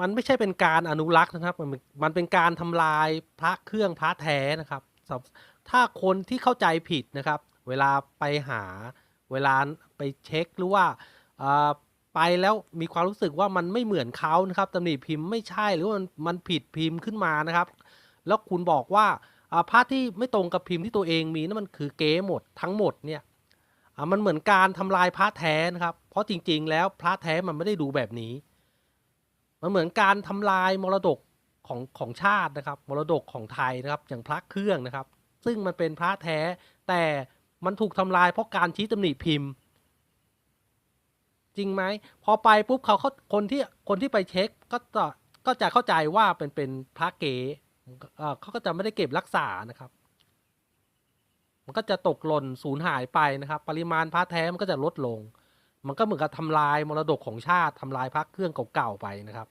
มันไม่ใช่เป็นการอนุรักษ์นะครับ มันมันเป็นการทำลายพระเครื่องพระแท้นะครับ ถ้าคนที่เข้าใจผิดนะครับ เวลาไปหาเวลาไปเช็คหรือว่าไปแล้วมีความรู้สึกว่ามันไม่เหมือนเขานะครับตำหนิพิมพ์ไม่ใช่หรือว่ามันมันผิดพิมพ์ขึ้นมานะครับ แล้วคุณบอกว่าพระที่ไม่ตรงกับพิมพ์ที่ตัวเองมีนั่นมันคือเก๊หมดทั้งหมดเนี่ยมันเหมือนการทำลายพระแท้นะครับ เพราะจริง ๆ แล้วพระแท้มันไม่ได้ดูแบบนี้ มันเหมือนการทำลายมรดกของของชาตินะครับ มรดกของไทยนะครับ อย่างพระเครื่องนะครับ ซึ่งมันเป็นพระแท้ แต่มันถูกทำลายเพราะการชี้ตำหนิพิมพ์ จริงไหมพอไปปุ๊บเขาคนที่คนที่ไปเช็คก็จะก็จะเข้าใจว่าเป็นเป็นพระเก๋เอ่อเขาก็จะไม่ได้เก็บรักษานะครับ มันก็จะตกหล่นสูญหายไปนะครับ ปริมาณพระแท้มันก็จะลดลง มันก็เหมือนกับทำลายมรดกของชาติทำลายพระเครื่องเก่าๆไปนะครับ